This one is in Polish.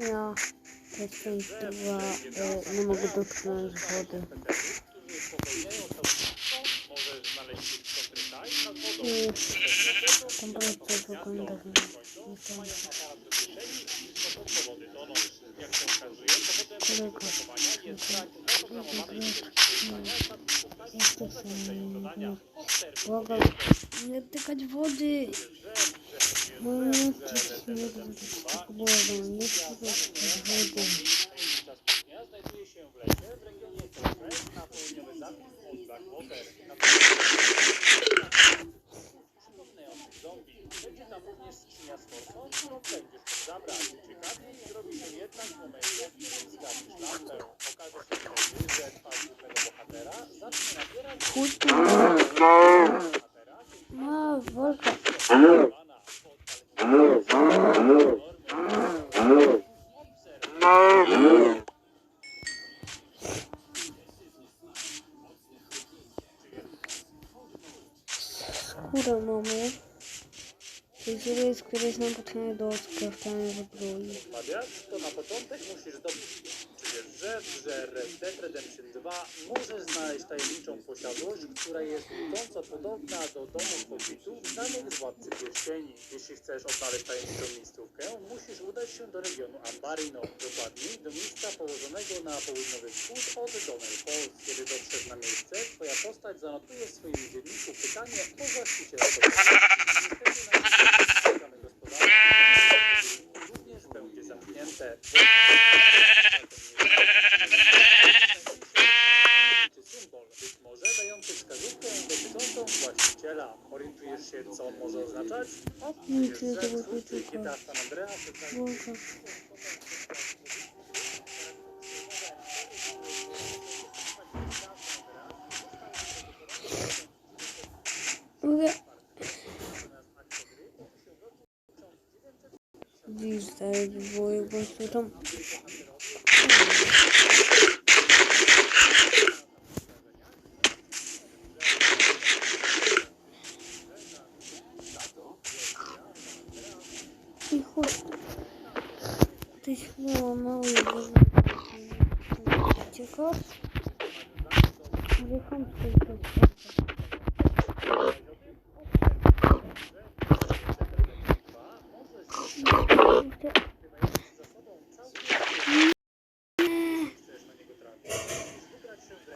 Ja te e, nie mogę dotknąć wody. I tam w tak. Stosunku wody do nocy. Jak się nie Błagam, nie tykać wody. Znajduje się zabrać. Ciekawie zrobi się jednak w momencie, lampę. Okaże się wtedy, że twarz głównego bohatera zacznie nabierać Skórę mamy. To jest rys, który jest nam potrzebny do skraftowania zbroi. Mawiać, to na początek musisz zdobyć. Czy wiesz, że w grze Red Dead Redemption 2 możesz znaleźć tajemniczą posiadłość, która jest budząco podobna do domów hobbitów znanych z Władcy Pierścieni. Jeśli chcesz odnaleźć tajemniczą miejscówkę, musisz udać się do regionu Ambarino, dokładniej do miejsca położonego na południowy wschód od Donner twoja postać zanotuje w swoim dzienniku pytanie o właściciela również będzie zamknięte. Symbol, być może dający wskazówkę dotyczącą właściciela. Orientujesz się, co może oznaczać? Czuję że. GTA San Andreas Bizler boy başladım. Тихо. Тихо, она уйдет. Тихо. Верхом сколько